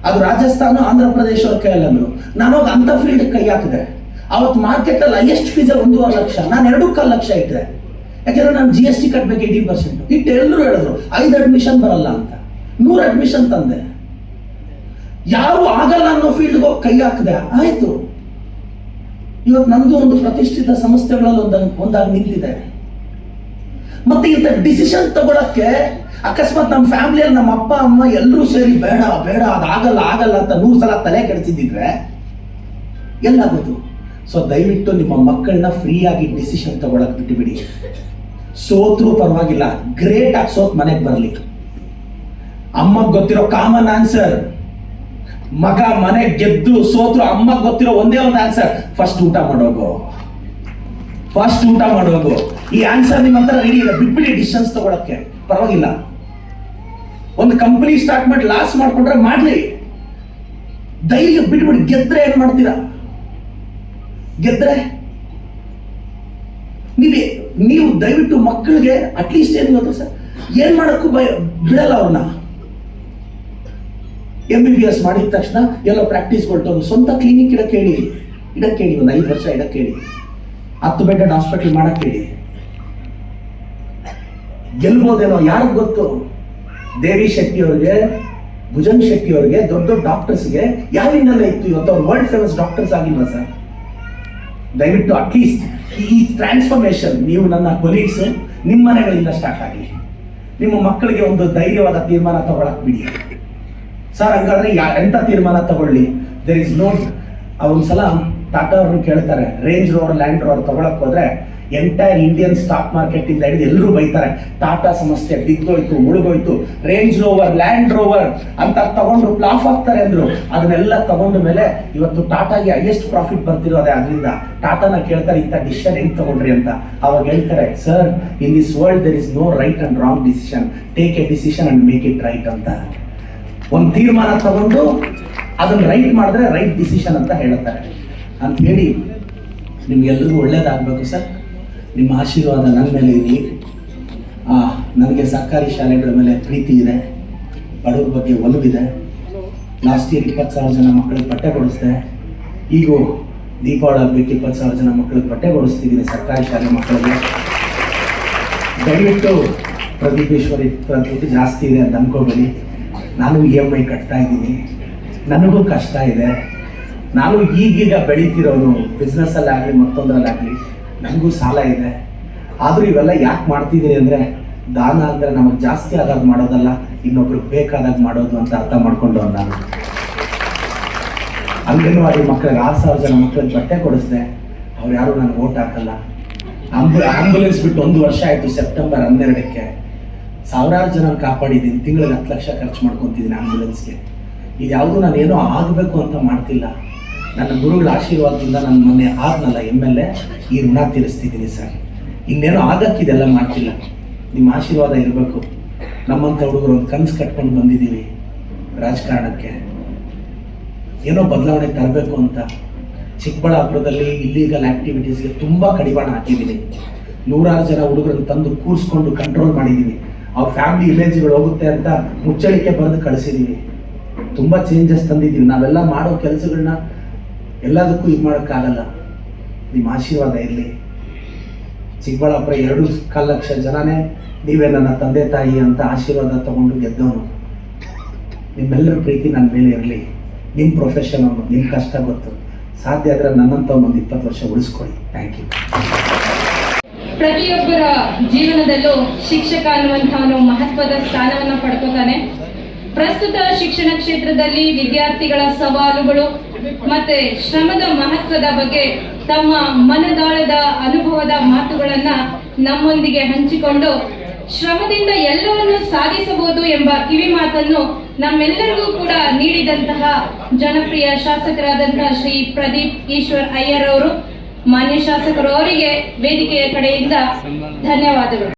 ಅದು ರಾಜಸ್ಥಾನ, ಆಂಧ್ರ ಪ್ರದೇಶ ಅವ್ರ ಕೈಯಲ್ಲಿ ಅಂದ್ರು. ನಾನು ಹೋಗಿ ಅಂತ ಫೀಲ್ಡ್ ಕೈ ಹಾಕಿದೆ. ಅವತ್ತು ಮಾರ್ಕೆಟ್ ಅಲ್ಲಿ ಹೈಯೆಸ್ಟ್ ಫೀಸ್ ಒಂದೂವರೆ ಲಕ್ಷ, ನಾನು ಎರಡು ಕಾಲು ಲಕ್ಷ ಇಟ್ಟೆ ಯಾಕೆಂದ್ರೆ ನಾನು ಜಿ ಎಸ್ ಟಿ ಕಟ್ಬೇಕು ಏಯ್ಟಿ ಪರ್ಸೆಂಟ್ ಇಟ್ಟು ಎಲ್ಲರೂ ಹೇಳಿದ್ರು, ಐದು ಅಡ್ಮಿಷನ್ ಬರಲ್ಲ ಅಂತ. ನೂರು ಅಡ್ಮಿಷನ್ ತಂದೆ. ಯಾರು ಆಗಲ್ಲ ಅನ್ನೋ ಫೀಲ್ಡ್ಗೆ ಹೋಗಿ ಕೈ ಹಾಕಿದೆ. ಆಯ್ತು. ಇವತ್ತು ನಂದು ಒಂದು ಪ್ರತಿಷ್ಠಿತ ಸಂಸ್ಥೆಗಳಲ್ಲಿ ಒಂದಾಗಿ ಒಂದಾಗಿ ನಿಂತಿದೆ. ಮತ್ತೆ ಇಂಥ ಡಿಸಿಷನ್ ತಗೊಳಕ್ಕೆ ಅಕಸ್ಮಾತ್ ನಮ್ಮ ಫ್ಯಾಮಿಲಿಯಲ್ಲಿ ನಮ್ಮ ಅಪ್ಪ, ಅಮ್ಮ ಎಲ್ಲರೂ ಸೇರಿ ಬೇಡ ಬೇಡ, ಅದಾಗಲ್ಲ, ಆಗಲ್ಲ ಅಂತ ನೂರು ಸಲ ತಲೆ ಕೆಡಿಸಿದ್ದಿದ್ರೆ ಎಲ್ಲಾಗೋದು ಸೊ ದಯವಿಟ್ಟು ನಿಮ್ಮ ಮಕ್ಕಳನ್ನ ಫ್ರೀಯಾಗಿ ಡಿಸಿಷನ್ ತಗೊಳಕ್ ಬಿಟ್ಟುಬಿಡಿ ಸೋತ್ರು ಪರವಾಗಿಲ್ಲ. ಗ್ರೇಟ್ ಆಗಿ ಸೋತ್ ಮನೆಗೆ ಬರಲಿ. ಅಮ್ಮಗ್ ಗೊತ್ತಿರೋ ಕಾಮನ್ ಆನ್ಸರ್ ಮಗ ಮನೆ ಗೆದ್ದು ಸೋತ್ರು ಅಮ್ಮ ಗೊತ್ತಿರೋ ಒಂದೇ ಒಂದು ಆನ್ಸರ್ ಫಸ್ಟ್ ಊಟ ಮಾಡೋಗು ಫಸ್ಟ್ ಊಟ ಮಾಡೋಗು ಈ ಆನ್ಸರ್ ನಿಮ್ಮ ಹತ್ರ ರೆಡಿ ಇಲ್ಲ, ಬಿಟ್ಬಿಡಿ ಡಿಸಿಷನ್ಸ್ ತಗೊಳಕ್ಕೆ. ಪರವಾಗಿಲ್ಲ. ಒಂದು ಕಂಪನಿ ಸ್ಟಾರ್ಟ್ ಮಾಡಿ ಲಾಸ್ ಮಾಡ್ಕೊಂಡ್ರೆ ಮಾಡ್ಲಿ. ಧೈರ್ಯ ಬಿಟ್ಬಿಡಿ, ಗೆದ್ರೆ ಏನ್ ಮಾಡ್ತೀರಾ? ಗೆದ್ರೆ? ನೀವೇ, ನೀವು ದಯವಿಟ್ಟು ಮಕ್ಕಳಿಗೆ ಅಟ್ಲೀಸ್ಟ್ ಏನು ಗೊತ್ತ ಸರ್ ಏನ್ ಮಾಡಕ್ಕೂ ಬಿಡಲ್ಲ ಅವ್ರನ್ನ. ಎಂ ಬಿ ಬಿ ಎಸ್ ಮಾಡಿದ ತಕ್ಷಣ ಎಲ್ಲ ಪ್ರಾಕ್ಟೀಸ್ ಕೊಟ್ಟು ಸ್ವಂತ ಕ್ಲಿನಿಕ್ ಇಡಕ್ಕೆ ಹೇಳಿ. ಇಡಕ್ಕೆ ಹೇಳಿ, ಒಂದು ಐದು ವರ್ಷ ಇಡಕ್ಕೆ ಹೇಳಿ. ಹತ್ತು ಬೆಡ್ಡೆಡ್ ಹಾಸ್ಪಿಟಲ್ ಮಾಡಕ್ಕೆ ಹೇಳಿ. ಗೆಲ್ಬೋದೇನೋ ಯಾರಿಗೆ ಗೊತ್ತು? ದೇವಿ ಶೆಟ್ಟಿ ಅವ್ರಿಗೆ ಭುಜಂಗ್ ಶೆಟ್ಟಿ ಅವ್ರಿಗೆ, ದೊಡ್ಡ ದೊಡ್ಡ ಡಾಕ್ಟರ್ಸ್ಗೆ ಯಾರಿಂದಲ್ಲ ಇತ್ತು ಇವತ್ತು ಅವ್ರು ವರ್ಲ್ಡ್ ಫೇಮಸ್ ಡಾಕ್ಟರ್ಸ್ ಆಗಿಲ್ವಾ ಸರ್? ದಯವಿಟ್ಟು ಅಟ್ಲೀಸ್ಟ್ ಈ ಟ್ರಾನ್ಸ್ಫಾರ್ಮೇಶನ್ ನೀವು ನನ್ನ ಕೊಲೀಗ್ಸ್ ನಿಮ್ಮ ಮನೆಗಳಿಂದ ಸ್ಟಾರ್ಟ್ ಆಗಲಿ. ನಿಮ್ಮ ಮಕ್ಕಳಿಗೆ ಒಂದು ಧೈರ್ಯವಾದ ತೀರ್ಮಾನ ತಗೊಳಕ್ ಬಿಡಿ. ಸರ್ ಹಂಗಾದ್ರೆ ಯಾ ಎಂಥ ತೀರ್ಮಾನ ತಗೊಳ್ಳಿ? ದೇರ್ ಇಸ್ ನೋ ಒಂದ್ಸಲ ಟಾಟಾ ಅವ್ರನ್ನ ಕೇಳ್ತಾರೆ. ರೇಂಜ್ ರೋಡ್ ಲ್ಯಾಂಡ್ ರೋಡ್ ತಗೊಳಕ್ ಹೋದ್ರೆ ಎಂಟೈರ್ ಇಂಡಿಯನ್ ಸ್ಟಾಕ್ ಮಾರ್ಕೆಟ್ ಇಂದ ಹಿಡಿದು ಎಲ್ಲರೂ ಬೈತಾರೆ. ಟಾಟಾ ಸಮಸ್ಯೆ ಬಿದ್ದೋಯ್ತು, ಮುಳುಗೋಯ್ತು. ರೇಂಜ್ ರೋವರ್ ಲ್ಯಾಂಡ್ ರೋವರ್ ಅಂತ ತಗೊಂಡ್ರು ಪ್ಲಾಫ್ ಆಗ್ತಾರೆ ಅಂದ್ರು. ಅದನ್ನೆಲ್ಲ ತಗೊಂಡ ಮೇಲೆ ಇವತ್ತು ಟಾಟಾಗೆ ಹೈಯೆಸ್ಟ್ ಪ್ರಾಫಿಟ್ ಬರ್ತಿರೋದೆ ಅದರಿಂದ. ಟಾಟಾನ ಕೇಳ್ತಾರೆ, ಇಂಥ ಡಿಸಿಷನ್ ಹೆಂಗ್ ತಗೊಂಡ್ರಿ? ಅಂತ. ಅವಾಗ ಹೇಳ್ತಾರೆ sir in this world there is no right and wrong decision take a decision and make it right ಅಂತ. ಒಂದು ತೀರ್ಮಾನ ತಗೊಂಡು ಅದನ್ನ ರೈಟ್ ಮಾಡಿದ್ರೆ ರೈಟ್ ಡಿಸಿಷನ್ ಅಂತ ಹೇಳುತ್ತಾರೆ. ಅಂತ ಹೇಳಿ ನಿಮ್ಗೆಲ್ಲರಿಗೂ ಒಳ್ಳೇದಾಗಬೇಕು ಸರ್. ನಿಮ್ಮ ಆಶೀರ್ವಾದ ನನ್ನ ಮೇಲೆ ಇರಲಿ. ನನಗೆ ಸರ್ಕಾರಿ ಶಾಲೆಗಳ ಮೇಲೆ ಪ್ರೀತಿ ಇದೆ. ಬಡವ್ರ ಬಗ್ಗೆ ಒಲವಿದೆ. ಲಾಸ್ಟ್ ಇಯರ್ ಇಪ್ಪತ್ತು ಸಾವಿರ ಜನ ಮಕ್ಕಳಿಗೆ ಬಟ್ಟೆ ಕೊಡಿಸ್ದೆ. ಈಗ ದೀಪಾವಳಿ ಹಬ್ಬಕ್ಕೆ ಇಪ್ಪತ್ತು ಸಾವಿರ ಜನ ಮಕ್ಕಳಿಗೆ ಬಟ್ಟೆ ಕೊಡಿಸ್ತಿದ್ದೀನಿ ಸರ್ಕಾರಿ ಶಾಲೆ ಮಕ್ಕಳಿಗೆ. ದಯವಿಟ್ಟು ಪ್ರದೀಪೇಶ್ವರಿ ಪ್ರದೀಪ ಜಾಸ್ತಿ ಇದೆ ಅಂತ ಅನ್ಕೋಬೇಡಿ. ನಾನು ಇ ಎಂ ಐ ಕಟ್ತಾ ಇದ್ದೀನಿ. ನನಗೂ ಕಷ್ಟ ಇದೆ. ನಾನು ಈಗೀಗ ಬೆಳೀತಿರೋನು ಬಿಸ್ನೆಸ್ಸಲ್ಲಾಗಲಿ ಮತ್ತೊಂದರಲ್ಲಾಗಲಿ ನನಗೂ ಸಾಲ ಇದೆ. ಆದರೂ ಇವೆಲ್ಲ ಯಾಕೆ ಮಾಡ್ತಿದ್ದೀನಿ ಅಂದರೆ, ದಾನ ಅಂದರೆ ನಮಗೆ ಜಾಸ್ತಿ ಆದಾಗ ಮಾಡೋದಲ್ಲ ಇನ್ನೊಬ್ರಿಗೆ ಬೇಕಾದಾಗ ಮಾಡೋದು ಅಂತ ಅರ್ಥ ಮಾಡ್ಕೊಂಡು ನಾನು. ಅಂಗನವಾಡಿ ಮಕ್ಕಳಿಗೆ ಆರು ಸಾವಿರ ಜನ ಮಕ್ಕಳಿಗೆ ಬಟ್ಟೆ ಕೊಡಿಸ್ದೆ. ಅವ್ರು ಯಾರು ನಾನು ಓಟ್ ಹಾಕಲ್ಲ. ಆಂಬು ಆಂಬುಲೆನ್ಸ್ ಬಿಟ್ಟು ಒಂದು ವರ್ಷ ಆಯಿತು ಸೆಪ್ಟೆಂಬರ್ ಹನ್ನೆರಡಕ್ಕೆ. ಸಾವಿರಾರು ಜನ ಕಾಪಾಡಿದ್ದೀನಿ ತಿಂಗಳಿಗೆ ಹತ್ತು ಲಕ್ಷ ಖರ್ಚು ಮಾಡ್ಕೊತಿದ್ದೀನಿ ಆಂಬುಲೆನ್ಸ್ಗೆ ಇದ್ಯಾವುದು ನಾನೇನೋ ಆಗಬೇಕು ಅಂತ ಮಾಡ್ತಿಲ್ಲ. ನನ್ನ ಗುರುಗಳ ಆಶೀರ್ವಾದದಿಂದ ನನ್ನ ಮೊನ್ನೆ ಆದ್ನಲ್ಲ ಎಂ ಎಲ್ ಎ ಈ ಋಣ ತೀರಿಸ್ತಿದ್ದೀನಿ ಸರ್. ಇನ್ನೇನೋ ಆಗಕ್ಕಿದೆಲ್ಲ ಮಾಡ್ತಿಲ್ಲ. ನಿಮ್ಮ ಆಶೀರ್ವಾದ ಇರಬೇಕು. ನಮ್ಮಂಥ ಹುಡುಗರು ಒಂದು ಕನಸು ಕಟ್ಕೊಂಡು ಬಂದಿದ್ದೀವಿ ರಾಜಕಾರಣಕ್ಕೆ. ಏನೋ ಬದಲಾವಣೆ ತರಬೇಕು ಅಂತ. ಚಿಕ್ಕಬಳ್ಳಾಪುರದಲ್ಲಿ ಇಲ್ಲೀಗಲ್ ಆ್ಯಕ್ಟಿವಿಟೀಸ್ಗೆ ತುಂಬ ಕಡಿವಾಣ ಹಾಕಿದ್ದೀನಿ. ನೂರಾರು ಜನ ಹುಡುಗರನ್ನು ತಂದು ಕೂರಿಸ್ಕೊಂಡು ಕಂಟ್ರೋಲ್ ಮಾಡಿದ್ದೀವಿ ಅವ್ರ ಫ್ಯಾಮಿಲಿ ಇಮೇಜ್ಗಳು ಹೋಗುತ್ತೆ ಅಂತ ಮುಚ್ಚಳಿಕೆ ಬರೆದು ಕಳಿಸಿದ್ದೀವಿ ತುಂಬ ಚೇಂಜಸ್ ತಂದಿದ್ದೀವಿ. ನಾವೆಲ್ಲ ಮಾಡೋ ಕೆಲಸಗಳನ್ನ ಎಲ್ಲದಕ್ಕೂ ಇದು ಮಾಡೋಕ್ಕಾಗಲ್ಲ. ನಿಮ್ಮ ಆಶೀರ್ವಾದ ಇರಲಿ. ಚಿಕ್ಕಬಳ್ಳಾಪುರ ಎರಡು ಕಾಲು ಲಕ್ಷ ಜನನೇ ನೀವೇ ನನ್ನ ತಂದೆ ತಾಯಿ ಅಂತ ಆಶೀರ್ವಾದ ತಗೊಂಡು ಗೆದ್ದವನು. ನಿಮ್ಮೆಲ್ಲರ ಪ್ರೀತಿ ನನ್ನ ಮೇಲೆ ಇರಲಿ. ನಿಮ್ಮ ಪ್ರೊಫೆಷನ್ ಅವನು ನಿಮ್ಮ ಕಷ್ಟ ಗೊತ್ತು. ಸಾಧ್ಯ ಆದರೆ ನನ್ನಂತ ಒಂದು ಇಪ್ಪತ್ತು ವರ್ಷ ಉಳಿಸ್ಕೊಳ್ಳಿ. ಥ್ಯಾಂಕ್ ಯು ಪ್ರತಿಯೊಬ್ಬರ ಜೀವನದಲ್ಲೂ ಶಿಕ್ಷಕ ಅನ್ನುವಂತಹ ಮಹತ್ವದ ಸ್ಥಾನವನ್ನು ಪಡ್ಕೋತಾನೆ. ಪ್ರಸ್ತುತ ಶಿಕ್ಷಣ ಕ್ಷೇತ್ರದಲ್ಲಿ ವಿದ್ಯಾರ್ಥಿಗಳ ಸವಾಲುಗಳು ಮತ್ತೆ ಶ್ರಮದ ಮಹತ್ವದ ಬಗ್ಗೆ ತಮ್ಮ ಮನದಾಳದ ಅನುಭವದ ಮಾತುಗಳನ್ನ ನಮ್ಮೊಂದಿಗೆ ಹಂಚಿಕೊಂಡು ಶ್ರಮದಿಂದ ಎಲ್ಲವನ್ನು ಸಾಧಿಸಬಹುದು ಎಂಬ ಕಿವಿ ಮಾತನ್ನು ನಮ್ಮೆಲ್ಲರಿಗೂ ಕೂಡ ನೀಡಿದಂತಹ ಜನಪ್ರಿಯ ಶಾಸಕರಾದಂತಹ ಶ್ರೀ ಪ್ರದೀಪ್ ಈಶ್ವರ್ ಅಯ್ಯರ್ ಅವರು. ಮಾನ್ಯ ಶಾಸಕರು ಅವರಿಗೆ ವೇದಿಕೆಯ ಕಡೆಯಿಂದ ಧನ್ಯವಾದಗಳು.